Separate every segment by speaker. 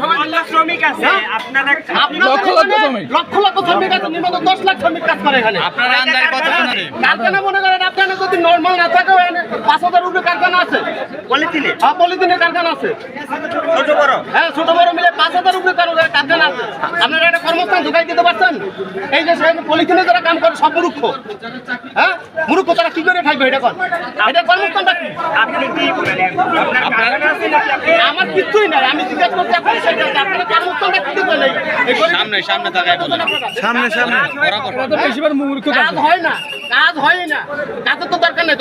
Speaker 1: সবাই
Speaker 2: শ্রমিক আছে। আপনারা
Speaker 3: লক্ষ লক্ষ শ্রমিক।
Speaker 1: লক্ষ লক্ষ শ্রমিক আছে নিম্নত দশ লাখ শ্রমিক কাজ করে এখানে।
Speaker 4: আপনারা আন্দাজ কত শুনারে
Speaker 1: কারখানা মনে করেন আপনারা যদি নর্মাল না থাকে পাঁচ হাজার উপরে কারখানা আছে।
Speaker 2: পলিথিনে?
Speaker 1: হ্যাঁ পলিথিনের কারখানা আছে।
Speaker 2: ছোট বড়?
Speaker 1: হ্যাঁ ছোট বড় মিলে পাঁচ হাজার উপরে কারও কারখানা আছে। আপনারা একটা কর্মস্থান ঢুকাই দিতে পারছেন? এই যে পলিথিনে যারা কাম করে সব মূর্খ। হ্যাঁ মূর্খ তারা কি করে খাইবে এটা কর এটা কর্মস্থানটা কি?
Speaker 2: আপনি কি আপনার কারখানা আছে নাকি আপনি
Speaker 1: আমার কিছুই নাই আমি জিজ্ঞাসা করছি
Speaker 4: সামনে সামনে তাকায়
Speaker 3: সামনে সামনে।
Speaker 4: বরাবর।
Speaker 3: ওরা তো বেশিরভাগ মূর্খ
Speaker 1: কাজ হয় না কাজ হয় না। কাজের তো দরকার নেই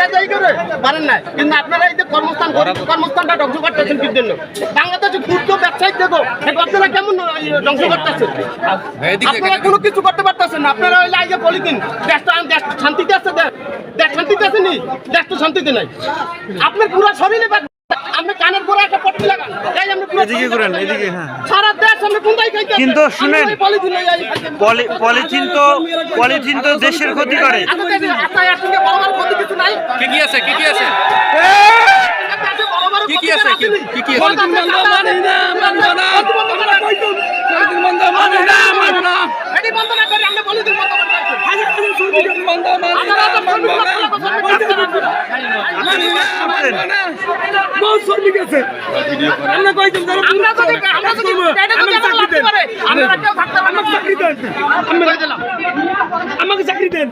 Speaker 1: কাজ এই করে পারেন না কিন্তু আপনারা এই যে কর্মস্থান কর্মস্থানটা ধ্বংস করতেছেন কি জন্য? বাংলাদেশে ক্ষুদ্র ব্যবসায়ী দেখো এটা আপনারা কেমন ধ্বংস করতেছেন? আপনারা কোনো কিছু করতে পারতেছেন না। আপনারা ওই লাইজে পলিথিন দেশটা দেশ শান্তিতে আছে দেশ দেশ শান্তিতে আছে নি? দেশ তো শান্তিতে নাই। আপনার পুরো শরীরে। আপনি কানের পরে
Speaker 3: এদিকে করেন এদিকে হ্যাঁ কিন্তু শুনেন,
Speaker 1: পলিথিন
Speaker 3: তো পলিথিন তো দেশের ক্ষতি করে
Speaker 1: আচ্ছা,
Speaker 4: কি কি আছে কি কি আছে কি কি আছে? কি কি আছে?
Speaker 1: শ্রমিক আছে। আমরা কইতাম যারা আমরা যদি আমরা যদি এটা যদি আমরা লাগতে পারে আমরা কেউ থাকতে পারব না। চাকরি দেন। আমরা দিলাম আমাকে চাকরি দেন।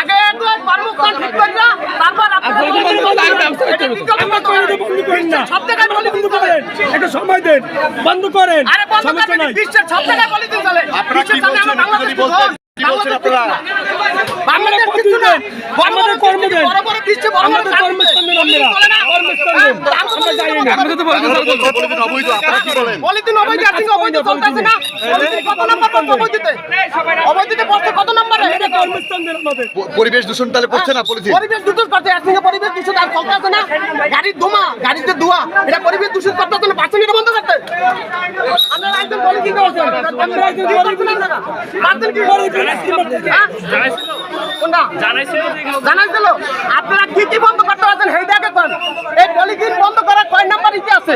Speaker 1: আগে একটু কর্মস্থান ঠিক করে না তারপর সব জায়গায় বন্ধ করেন।
Speaker 5: একটা সময় দেন। বন্ধ করেন।
Speaker 1: আরে বন্ধ
Speaker 5: নাই।
Speaker 1: বিশ্বের সব জায়গায় পলিথিন চলে
Speaker 5: আপনারা কি বলছেন?
Speaker 1: আমরা
Speaker 5: যদি
Speaker 1: বাংলাদেশ
Speaker 5: বলতেন।
Speaker 1: কি
Speaker 5: বলছেন আপনারা?
Speaker 1: বাংলাদেশ
Speaker 5: আমাদের আমাদের
Speaker 1: হ্যাঁ। আমরা
Speaker 5: আমরা যাই না।
Speaker 1: আমরা তো
Speaker 5: অবৈধ আপনারা কি বলেন?
Speaker 1: পলিথিন অবৈধ অবৈধ চলতেছে না। কত নম্বর পড়ছে অবৈধতে? অবৈধতে পড়ছে কত নম্বরে?
Speaker 5: আমাদের কর্মস্থান আমাদের।
Speaker 6: পরিবেশ দূষণ তাহলে পড়ছে না পলিথিন?
Speaker 1: পরিবেশ দূষণ করতে এর সঙ্গে পরিবেশ দূষণ আর চলতেছে না। গাড়ির ধোঁয়া গাড়িতে ধোঁয়া এটা পরিবেশ দূষণ করতেছে না এটা বন্ধ করতে। আপনারা একদম পলিথিন করছেন? আপনারা একদম পলিথিন করছেন? না পাচ্ছেন কি হ্যাঁ? কোনটা জানাইছিল। আপনারা কি কি বন্ধ করতে পারছেন সেই দেখে কোন। এই পলিথিন বন্ধ করার কয় নাম্বার ইতি আছে?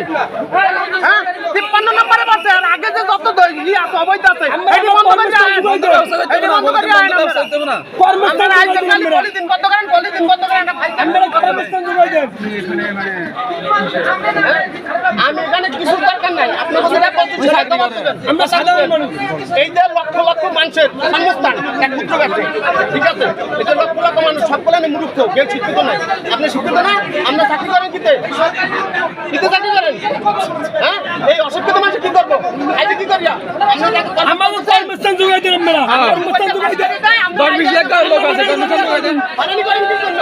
Speaker 1: হ্যাঁ? তিপ্পান্ন নম্বরে পাচ্ছে আর আগে যে যত ই আছে অবৈধ আছে এটি বন্ধ করে এটি বন্ধ করে আপনারা। আইন খালি পলিথিন বন্ধ করেন পলিথিন বন্ধ করেন
Speaker 5: আপনারা
Speaker 1: আমি এখানে কিছু দরকার নাই আপনি বলছেন এক বছর ছেড়ে একদম বলছেন।
Speaker 5: আমরা সাধারণ মানুষ।
Speaker 1: এই যে লক্ষ মানুষের সংস্থান এক পুত্র ব্যবসা ঠিক আছে? এটা লক্ষ লক্ষ মানুষ সবগুলো মূর্খ কেউ শিক্ষিত নাই আপনি শিক্ষিত না? আমরা চাকরি করেন কিতে? কিতে চাকরি করেন? হ্যাঁ? এই অশিক্ষিত মানুষ কি করব? আইতে কি করিয়া? আমরা
Speaker 5: আমাদের কর্মস্থান যোগাই দেন আপনারা কর্মস্থান যোগাই দেন
Speaker 1: দশ বিশ লাখ লোক আছে হরানি করেন কি জন্য?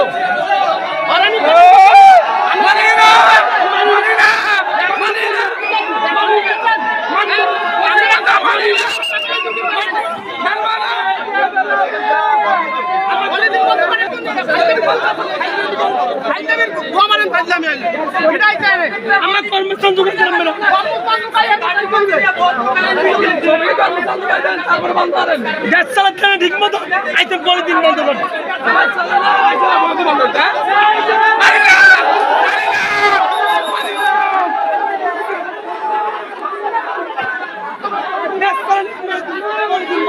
Speaker 5: আমার কর্মস্থান দেন আপনারা গ্যাস চালাতে ঠিক মতো আইতে পরে দিন বন্ধ করতে গ্যাস চালাতে না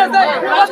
Speaker 1: আমাদের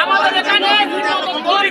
Speaker 5: আমাদের এখানে আমাদের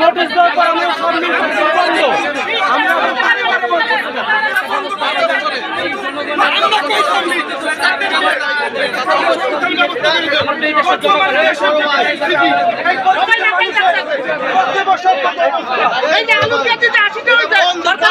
Speaker 5: নোটিশ দেওয়ার পর আমরা আমরা
Speaker 1: এই যে আলু কেজি আশি টাকা হয়েছে, সরকার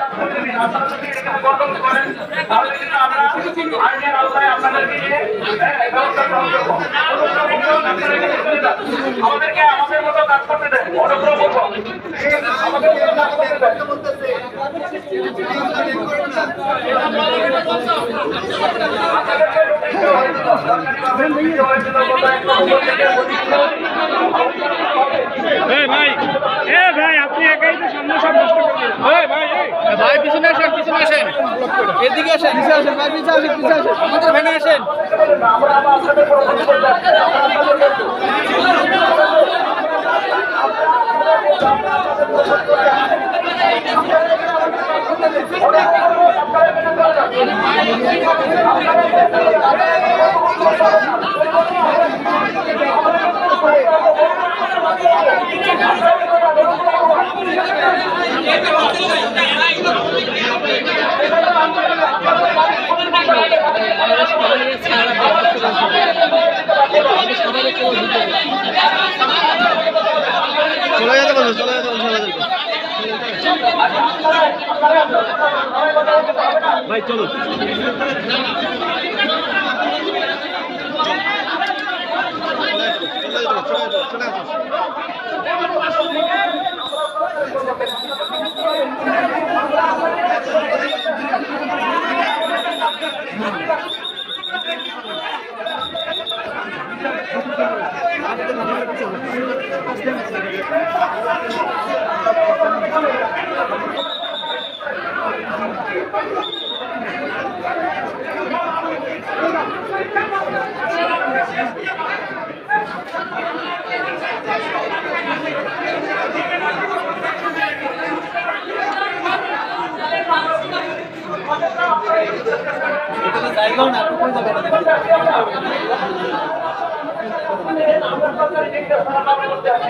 Speaker 7: আমাদেরকে আমাদের মতো কাজ করতে দেন অনুগ্রহ করব আমাদেরকে কাজ করতে দেন
Speaker 4: ভাই পিছনে আসেন পিছনে আসেন এদিকে আসেন পিছনে আসেন ভাই পিছনে আসেন পিছনে আসেন। আমাদের ভ্যানে আসেন।
Speaker 3: চলে ভাই চলো Thank you. জায়গাও না। যেতে বলছো, চলে যেতে বলছো।
Speaker 1: আমরা করতে আছি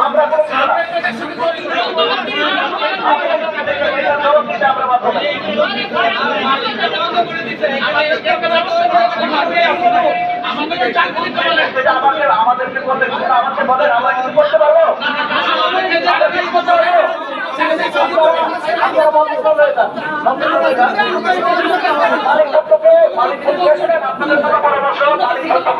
Speaker 1: আমরা কিন্তু বলতে বলতে পারব আপনাদের সেটা আমাদের আমাদেরকে করতে আমাকে বলেন আমরা কিছু করতে পারব আমরা কিছু করতে পারব আপনারা বন্ধ করে দেন। বন্ধ করে দেন। মালিক পরামর্শ মালিক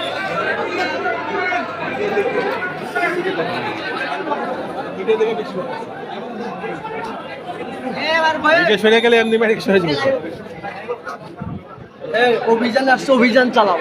Speaker 5: সরে গেলে এমনি মারি সরে যাবে।
Speaker 8: অভিযান আসছে অভিযান চালাও।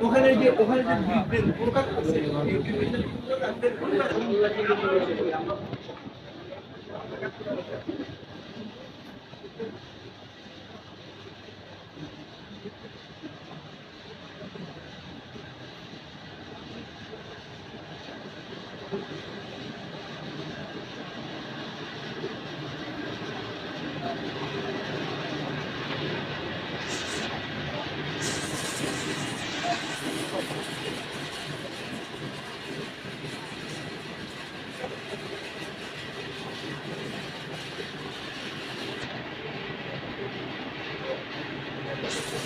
Speaker 8: ওখানে যে ওখানে যে
Speaker 5: Thank
Speaker 3: you.